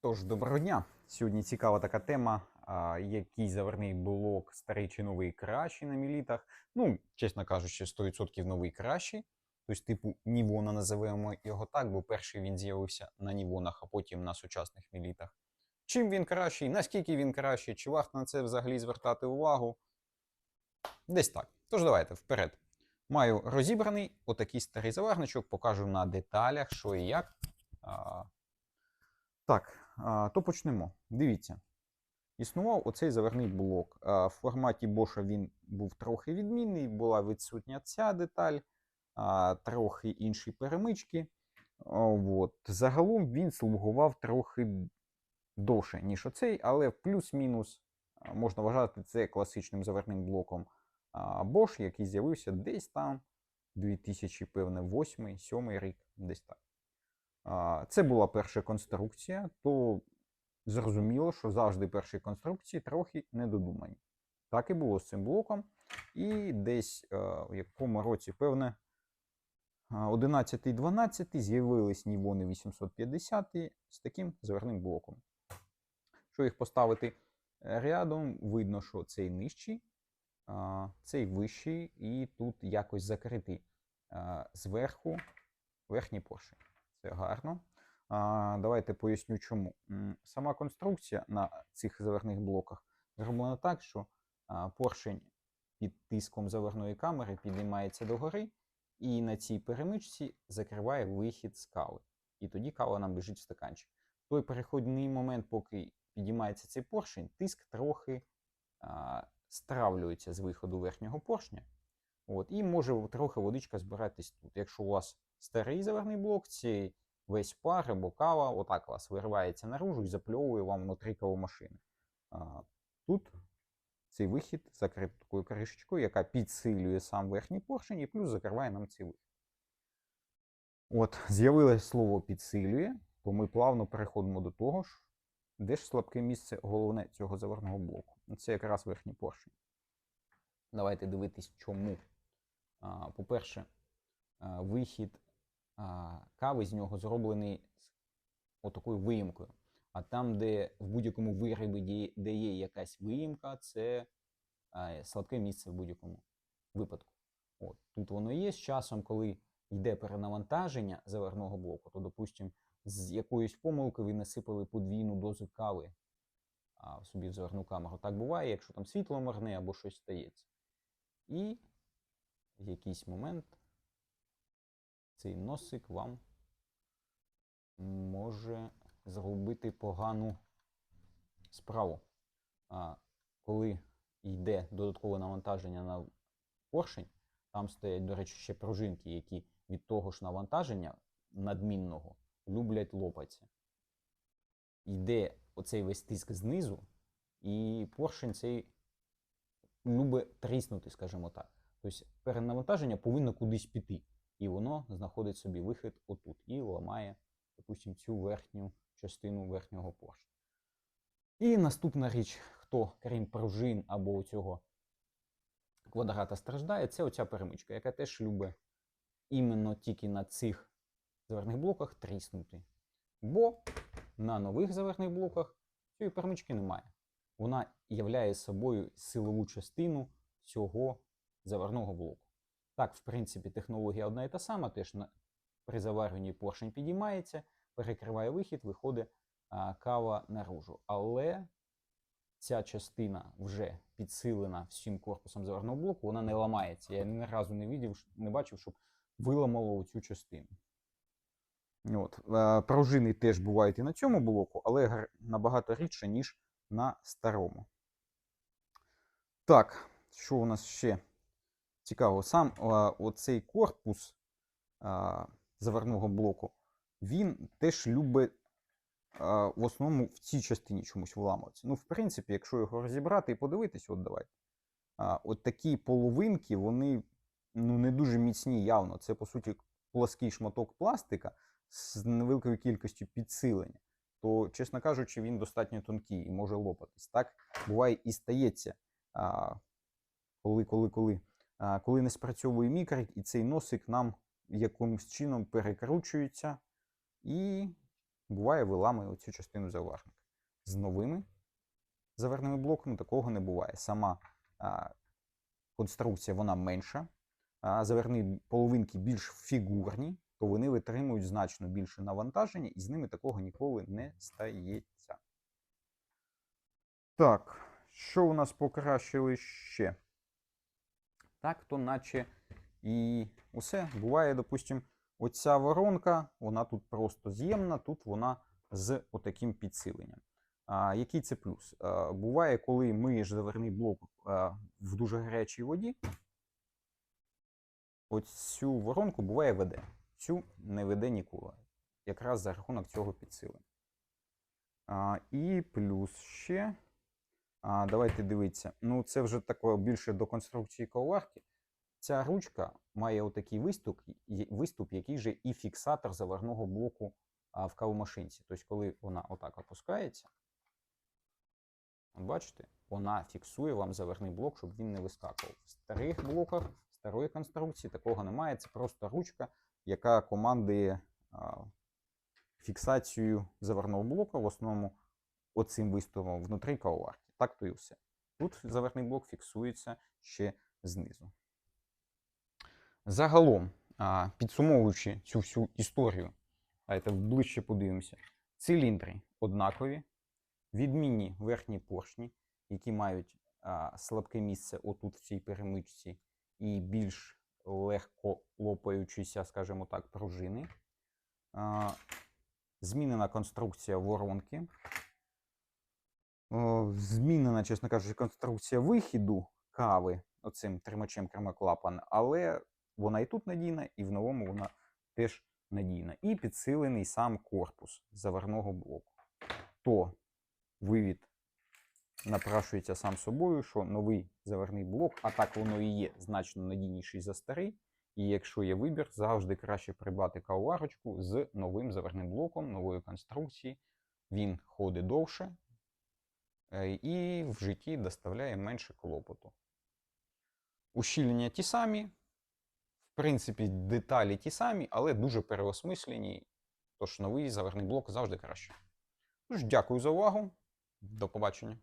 Тож, доброго дня. Сьогодні цікава така тема, а, який заверний блок старий чи новий кращий на мілітах. Ну, чесно кажучи, 100% новий кращий. Тобто, типу, Нівона називаємо його так, бо перший він з'явився на Нівонах, а потім на сучасних мілітах. Чим він кращий, наскільки він кращий, чи варто на це взагалі звертати увагу? Десь так. Тож давайте вперед. Маю розібраний отакий старий заварничок, покажу на деталях, що і як. А, так, то почнемо. Дивіться. Існував оцей заверний блок. В форматі Bosch він був трохи відмінний, була відсутня ця деталь, трохи інші перемички. От. Загалом він слугував трохи довше, ніж оцей, але плюс-мінус можна вважати це класичним заверним блоком Bosch, який з'явився десь там 2008-2007 рік, десь так. Це була перша конструкція, то зрозуміло, що завжди перші конструкції трохи недодумані. Так і було з цим блоком. І десь е, в якому році, певне, 11-12 з'явились Нівони 850 з таким заверним блоком. Що їх поставити рядом, видно, що цей нижчий, цей вищий, і тут якось закритий зверху верхній поршень. Це гарно. А, давайте поясню, чому. Сама конструкція на цих заверних блоках зроблена так, що поршень під тиском заверної камери підіймається догори, і на цій перемичці закриває вихід з кави. І тоді кава нам біжить в стаканчик. В той переходний момент, поки підіймається цей поршень, тиск трохи а, стравлюється з виходу верхнього поршня. От, і може трохи водичка збиратись тут. Якщо у вас старий заверний блок, цей весь пар або кава, отак у вас виривається наружу і запльовує вам внутрі кавомашини. А, тут цей вихід закритий такою кришечкою, яка підсилює сам верхній поршень і плюс закриває нам цей вихід. От, з'явилось слово підсилює, то ми плавно переходимо до того ж, де ж слабке місце головне цього заверного блоку. Це якраз верхній поршень. Давайте дивитись, чому. По-перше, вихід кави з нього зроблений з отакою виїмкою. А там, де в будь-якому виробі, де- є якась виїмка, це а, слабке місце в будь-якому випадку. От. Тут воно є з часом, коли йде перенавантаження заверного блоку, то, допустимо, з якоюсь помилкою ви насипали подвійну дозу кави а, собі в заверну камеру. Так буває, якщо там світло моргне або щось стається. І в якийсь момент цей носик вам може зробити погану справу. А, коли йде додаткове навантаження на поршень, там стоять, до речі, ще пружинки, які від того ж навантаження надмінного люблять лопатися. Йде оцей весь тиск знизу, і поршень цей любить тріснути, скажімо так. Тобто перенавантаження повинно кудись піти, і воно знаходить собі вихід отут і ламає, допустимо, цю верхню частину верхнього поршня. І наступна річ, хто, крім пружин або цього квадрата страждає, це оця перемичка, яка теж любить іменно тільки на цих заверних блоках тріснути. Бо на нових заверних блоках цієї перемички немає. Вона являє собою силову частину цього заверного блоку. Так, в принципі, технологія одна і та сама, теж при заварюванні поршень підіймається, перекриває вихід, виходить кава наружу. Але ця частина вже підсилена всім корпусом заверного блоку, вона не ламається. Я ні разу не видів, не бачив, щоб виламало цю частину. От. Пружини теж бувають і на цьому блоку, але набагато рідше, ніж на старому. Так, що у нас ще цікаво? Сам е, оцей корпус е, заверного блоку, він теж любить в основному в цій частині чомусь вламуватися. Ну, в принципі, якщо його розібрати і подивитись, от давайте. А, от такі половинки, вони ну, не дуже міцні явно. Це, по суті, плоский шматок пластика з невеликою кількістю підсилення. То, чесно кажучи, він достатньо тонкий і може лопатись. Так буває і стається, а, коли, коли, коли, а, коли не спрацьовує мікрик, і цей носик нам якимось чином перекручується, і буває, виламує оцю частину заварника. З новими заварними блоками такого не буває. Сама а, конструкція вона менша, а заварні половинки більш фігурні, то вони витримують значно більше навантаження, і з ними такого ніколи не стається. Так, що у нас покращили ще? Так, то наче і усе. Буває, допустим, оця воронка, вона тут просто з'ємна, тут вона з отаким підсиленням. А, який це плюс? А, буває, коли миєш заварний блок а, в дуже гарячій воді, оцю воронку буває веде. Цю не веде ніколи. Якраз за рахунок цього підсилення. А, і плюс ще. А, давайте дивитися. Ну, це вже таке більше до конструкції коварки. Ця ручка має отакий виступ, виступ, який же і фіксатор заварного блоку в кавомашинці. Тобто, коли вона отак опускається, бачите, вона фіксує вам заварний блок, щоб він не вискакував. В старих блоках, старої конструкції такого немає. Це просто ручка, яка командує фіксацією заварного блока, в основному оцим виступом внутрі кавоварки. Так то і все. Тут заварний блок фіксується ще знизу. Загалом, підсумовуючи цю всю історію, давайте ближче подивимося. Циліндри однакові, відмінні верхні поршні, які мають слабке місце отут в цій перемичці, і більш легко лопаючіся, скажімо так, пружини. Змінена конструкція воронки. Змінена, чесно кажучи, конструкція вихіду кави оцим тримачем кермоклапан, але вона і тут надійна, і в новому вона теж надійна. І підсилений сам корпус заварного блоку. То вивід напрашується сам собою, що новий заварний блок, а так воно і є значно надійніший за старий. І якщо є вибір, завжди краще придбати кавоварочку з новим заварним блоком, нової конструкції. Він ходить довше і в житті доставляє менше клопоту. Ущільнення ті самі, в принципі, деталі ті самі, але дуже переосмислені. Тож новий заверний блок завжди краще. Тож, дякую за увагу. До побачення.